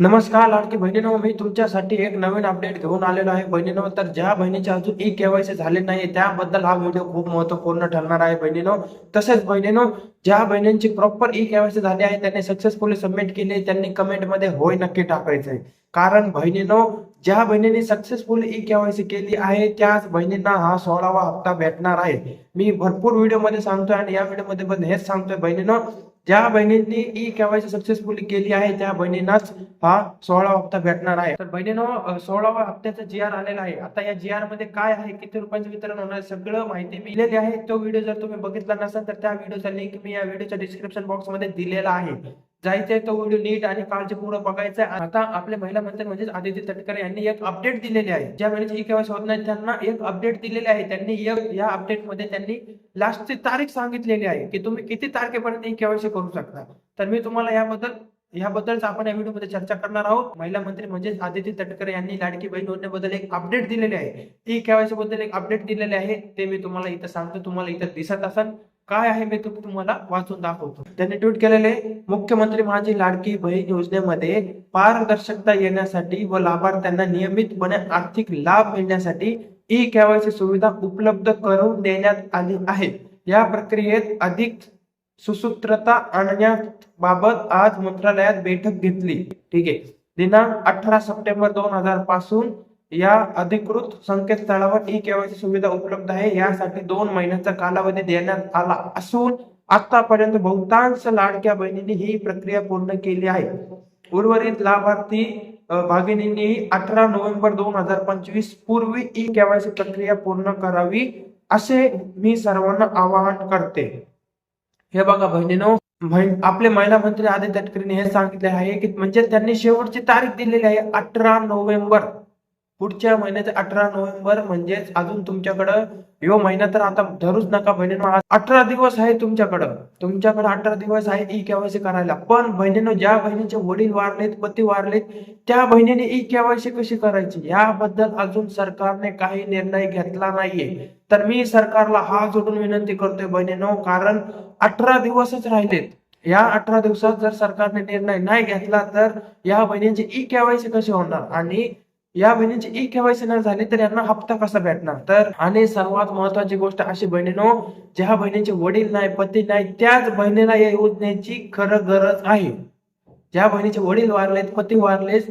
नमस्कार लाडकी बहिणीनो मी तुमच्यासाठी एक नवीन अपडेट घेऊन आलेलो आहे. बहिणीनो तर ज्या बहिणीचे अजून ई केवायसी झाले नाही त्याबद्दल हा व्हिडिओ खूप महत्त्वपूर्ण ठरणार आहे बहिणीनो. तसेच बहिणीनो ज्या बहिणींची प्रॉपर ई केवायसी झाली आहे त्यांनी सक्सेसफुली सबमिट केली त्यांनी कमेंटमध्ये होय नक्की टाकायचं. आहे कारण बहिणीनो ज्या बहिणींनी सक्सेसफुली ई केवायसी केली आहे त्याच बहिणींना हा सोळावा हप्ता भेटणार आहे. मी भरपूर व्हिडिओमध्ये सांगतोय आणि या व्हिडिओमध्ये पण हेच सांगतोय बहिणीनो ज्या बहिणींनी ई केवायसी सक्सेसफुली केली आहे त्या बहिणींनाच हा सोळावा हप्ता भेटणार आहे. तर बहिणीनो सोळावा हप्त्याचा जी आर आलेला आहे. आता या जी आरमध्ये काय आहे किती रुपयांचं वितरण होणार सगळं माहिती मी दिलेली आहे. तो व्हिडिओ जर तुम्ही बघितला नसेल तर त्या व्हिडिओचा लिंक मी या व्हिडिओच्या डिस्क्रिप्शन बॉक्समध्ये दिलेला आहे. जायचंय तो व्हिडिओ नीट आणि काळजीपूर्वक बघायचा आहे आता आपले महिला मंत्री म्हणजेच आदित्य तटकरे यांनी एक अपडेट दिलेली आहे. ज्या वेळेची ई केवायसी होत नाही त्यांना एक अपडेट दिलेले आहे. त्यांनी एक या अपडेटमध्ये त्यांनी लास्टची तारीख सांगितलेली आहे की तुम्ही किती तारखेपर्यंत ई केवायसी करू शकता. तर मी तुम्हाला याबद्दल याबद्दलच आपण या व्हिडिओमध्ये चर्चा करणार आहोत. महिला मंत्री म्हणजेच आदिती तटकरे यांनी लाडकी बहीण योजनेबद्दल एक अपडेट दिलेले आहे. ई केवायसी बद्दल एक अपडेट दिलेले आहे ते मी तुम्हाला इथं सांगतो. तुम्हाला इथं दिसत असेल काय आहे मी तुम्ही तुम्हाला वाचून दाखवतो. त्यांनी ट्विट केलेले मुख्यमंत्री माझी लाडकी बहीण योजनेमध्ये पारदर्शकता येण्यासाठी व लाभार्थ्यांना नियमितपणे आर्थिक लाभ मिळण्यासाठी ई केवायसी सुविधा उपलब्ध करून देण्यात आली आहे. या प्रक्रियेत अधिक सुसूत्रता आणण्याबाबत आज मंत्रालयात बैठक घेतली. ठीक आहे. दिनांक अठरा सप्टेंबर दोन हजारपासून या अधिकृत संकेतस्थळावर ई केवायसी सुविधा उपलब्ध आहे. यासाठी दोन महिन्याचा कालावधी देण्यात आला असून आतापर्यंत बहुतांश लाडक्या बहिणींनी ही प्रक्रिया पूर्ण केली आहे. उर्वरित लाभार्थी भागिनींनी अठरा नोव्हेंबर दोन हजार पंचवीस पूर्वी ई केवायसी प्रक्रिया पूर्ण करावी असे मी सर्वांना आवाहन करते. हे बघा बहिणीनो आपले महिला मंत्री आदित्य तटकरेंनी हे सांगितले आहे की म्हणजे त्यांनी शेवटची तारीख दिलेली आहे अठरा नोव्हेंबर. पुढच्या महिन्याचे अठरा नोव्हेंबर म्हणजेच अजून तुमच्याकडं यो महिना तर आता धरूच नका बहिणीनो अठरा दिवस आहे तुमच्याकडं. तुमच्याकडे अठरा दिवस आहे ई केवायसी करायला. पण बहिणीनं ज्या बहिणीचे वडील वारलेत पती वारलेत त्या बहिणीने ई केवायसी कशी करायची? याबद्दल अजून सरकारने काही निर्णय घेतला नाहीये. तर मी सरकारला हा जोडून विनंती करतोय बहिणीनो कारण अठरा दिवसच राहिलेत. या अठरा दिवसात जर सरकारने निर्णय नाही घेतला तर या बहिणींची ई केवायसी कशी होणार? आणि या बहिणीची ई केवायसी नाही झाली तर यांना हप्ता कसा भेटणार? तर आणि सर्वात महत्वाची गोष्ट अशी बहिणीनो ज्या बहिणीचे वडील नाही पती नाही त्याच बहिणीला या योजनेची खरं गरज आहे. ज्या बहिणीचे वडील वारलेत पती वारलेत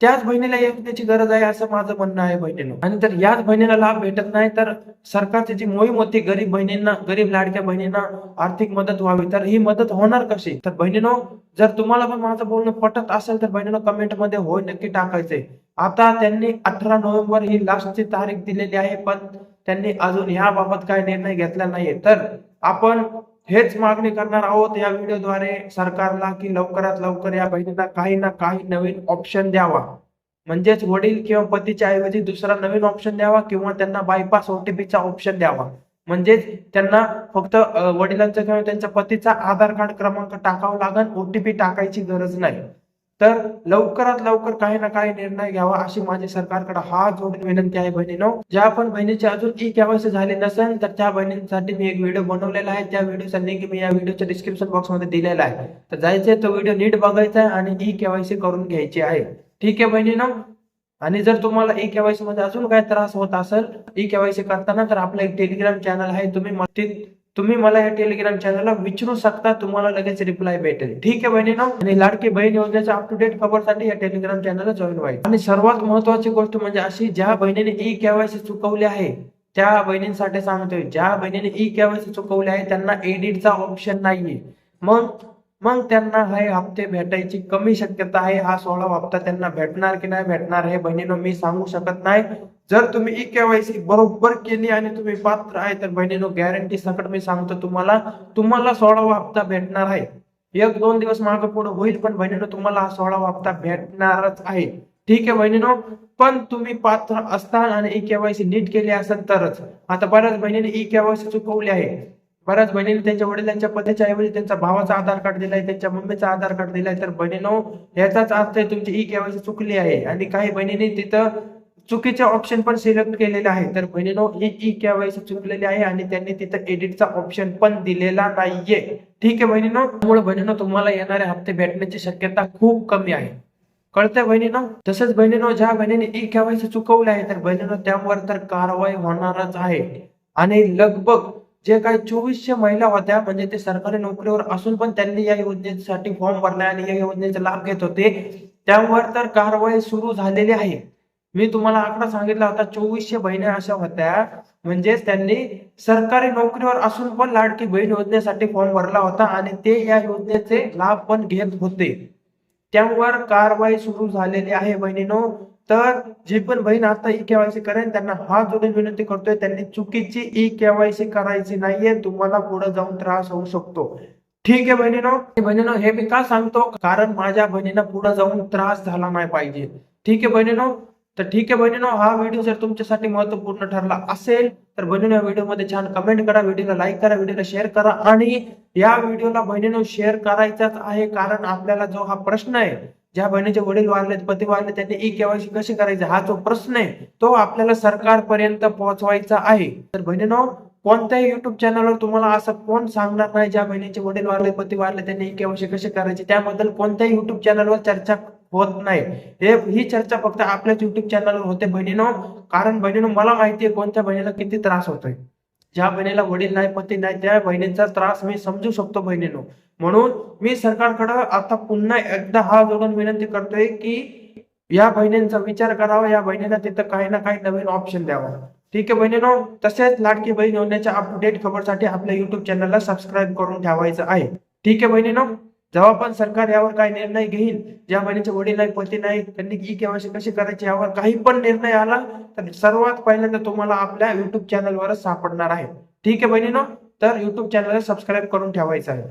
त्याच बहिणीला या योजनेची गरज आहे असं माझं म्हणणं आहे बहिणीनो. आणि तर याच बहिणीला लाभ भेटत नाही तर सरकारची जी मोहीम होती गरीब बहिणींना गरीब लाडक्या बहिणींना आर्थिक मदत व्हावी तर ही मदत होणार कशी? तर बहिणीनो जर तुम्हाला पण माझं बोलणं पटत असेल तर बहिणीनो कमेंटमध्ये होय नक्की टाकायचंय. आता त्यांनी अठरा नोव्हेंबर ही लास्टची तारीख दिलेली आहे पण त्यांनी अजून याबाबत काय निर्णय घेतला नाहीये. तर आपण हेच मागणी करणार आहोत या व्हिडिओद्वारे सरकारला की लवकरात लवकर या बहिणींना काही ना काही नवीन ऑप्शन द्यावा. म्हणजेच वडील किंवा पतीच्या ऐवजी दुसरा नवीन ऑप्शन द्यावा किंवा त्यांना बायपास ओटीपीचा ऑप्शन द्यावा. म्हणजेच त्यांना फक्त वडिलांचा किंवा त्यांच्या पतीचा आधार कार्ड क्रमांक टाकावा लागेल ओटीपी टाकायची गरज नाही. तर लवकरात लवकर काही ना काही निर्णय घ्यावा अशी माझी सरकारकडे हात जोडून विनंती आहे बहिणीनो. ज्या पण बहिणीची अजून ई केवायसी झाले नसेल तर त्या बहिणींसाठी मी एक व्हिडिओ बनवलेला आहे. त्या व्हिडिओचा लिंक मी या व्हिडिओच्या डिस्क्रिप्शन बॉक्समध्ये दिलेला आहे. तर जायचंय तो व्हिडिओ नीट बघायचा आहे आणि ई केवायसी करून घ्यायची आहे. ठीक आहे बहिणीनो? आणि जर तुम्हाला ई केवायसी मध्ये अजून काय त्रास होत असेल ई केवायसी करताना तर आपलं एक टेलिग्राम चॅनल आहे. तुम्ही तुम्ही मला या टेलिग्राम चॅनलला विचारू शकता तुम्हाला लगेच रिप्लाय भेटेल. ठीक आहे बहिणीनो? आणि लाडकी बहीण योजनेच्या अप टू डेट खबरसाठी या टेलिग्राम चॅनलला जॉईन व्हायचं. आणि सर्वात महत्वाची गोष्ट म्हणजे अशी ज्या बहिणीने ई केवायसी चुकवली आहे त्या बहिणींसाठी सांगतोय ज्या बहिणीने ई केवायसी चुकवली आहे त्यांना एडिटचा ऑप्शन नाहीये. मग मग त्यांना हे हप्ते भेटायची कमी शक्यता आहे हा सोळा हप्ता त्यांना भेटणार की नाही भेटणार हे बहिणीनं मी सांगू शकत नाही. जर तुम्ही ई केवायसी बरोबर केली आणि तुम्ही पात्र आहे तर बहिणीनो गॅरंटी सकट मी सांगतो तुम्हाला. तुम्हाला सोळावा हप्ता भेटणार आहे. एक दोन दिवस मागे पुढे होईल पण बहिणीनो तुम्हाला हा सोळावा हप्ता भेटणारच आहे. ठीक आहे बहिणीनो? पण तुम्ही पात्र असताल आणि ई केवायसी नीट केली असेल तरच. आता बऱ्याच बहिणीने ई केवायसी चुकवली आहे. बऱ्याच बहिणीने त्यांच्या वडिलांच्या पतीच्या ऐवजी त्यांच्या भावाचा आधार कार्ड दिलाय त्यांच्या मम्मीचा आधार कार्ड दिलाय. तर बहिणीनो याचाच अर्थ आहे तुमची ई केवायसी चुकली आहे. आणि काही बहिणीने तिथं चुकीचे ऑप्शन पण सिलेक्ट केलेले आहे तर बहिणीनो ही ई केवायसी चुकलेली आहे आणि त्यांनी तिथं एडिटचा ऑप्शन पण दिलेला नाहीये. ठीक आहे बहिणीनो? त्यामुळे बहिणीनो तुम्हाला येणारे हप्ते भेटण्याची शक्यता खूप कमी आहे. कळतंय बहिणीनो? तसंच बहिणीनो ज्या बहिणीने ई केवायसी चुकवले आहे तर बहिणीनो त्यावर तर कारवाई होणारच आहे. आणि लगभग जे काही चोवीसशे महिला होत्या म्हणजे ते सरकारी नोकरीवर असून पण त्यांनी या योजनेसाठी फॉर्म भरला आणि या योजनेचा लाभ घेत होते. त्यावर तर कारवाई सुरू झालेली आहे. मी तुम्हाला आकडा सांगितला होता चोवीसशे बहिणी अशा होत्या. म्हणजेच त्यांनी सरकारी नोकरीवर असून पण लाडकी बहीण योजनेसाठी फॉर्म भरला होता आणि ते या योजनेचे लाभ पण घेत होते. त्यावर कारवाई सुरू झालेली आहे बहिणीनो. तर जी पण बहीण आता ई केवायसी करेन त्यांना हात जोडून विनंती करतोय त्यांनी चुकीची ई केवायसी करायची नाहीये तुम्हाला पुढे जाऊन त्रास होऊ शकतो. ठीक आहे बहिणीनो. बहिणीनो हे मी का सांगतो? कारण माझ्या बहिणीनं पुढे जाऊन त्रास झाला नाही पाहिजे. ठीक आहे बहिणीनो. तर ठीक आहे बहिणीनो हा व्हिडिओ जर तुमच्यासाठी महत्त्वपूर्ण ठरला असेल तर बहिणीनो या व्हिडिओमध्ये छान कमेंट करा व्हिडिओला लाईक करा व्हिडिओला शेअर करा आणि या व्हिडिओला बहिणीनो शेअर करायचाच आहे कारण आपल्याला जो हा प्रश्न आहे ज्या बहिणीचे वडील वारलेत पती वारले त्यांनी ई केवायसी कशी करायची हा जो प्रश्न आहे तो आपल्याला सरकारपर्यंत पोहोचवायचा आहे. तर बहिणीनो कोणत्याही युट्यूब चॅनलवर तुम्हाला असं कोण सांगणार नाही ज्या बहिणीचे वडील वारले पती वारले त्यांनी ई केवायसी कशी करायची त्याबद्दल कोणत्याही युट्यूब चॅनलवर चर्चा होत नाही. हे ही चर्चा फक्त आपल्याच युट्यूब चॅनलवर होते बहिणीनो. कारण बहिणीनो मला माहिती आहे कोणत्या बहिणीला किती त्रास होतोय. ज्या बहिणीला वडील नाही पती नाही त्या बहिणीचा त्रास मी समजू शकतो बहिणीनो. म्हणून मी सरकारकडे आता पुन्हा एकदा हा जोडून विनंती करतोय की या बहिणींचा विचार करावा. या बहिणीला तिथं काही ना काही नवीन ऑप्शन द्यावा. ठीक आहे बहिणीनो? तसेच लाडकी बहीण योजनेच्या अपडेट खबरसाठी आपल्या युट्यूब चॅनलला सबस्क्राईब करून ठेवायचं आहे. ठीक आहे बहिणीनो? जेव्हा पण सरकार यावर काही निर्णय घेईल ज्या बहिणीचे वडील नाही पती नाही त्यांनी ई केवायसी कशी करायची यावर काही पण निर्णय आला तर सर्वात पहिल्यांदा तुम्हाला आपल्या युट्यूब चॅनलवरच सापडणार आहे. ठीक आहे बहिणीनो तर युट्यूब चॅनलला सबस्क्राईब करून ठेवायचं आहे.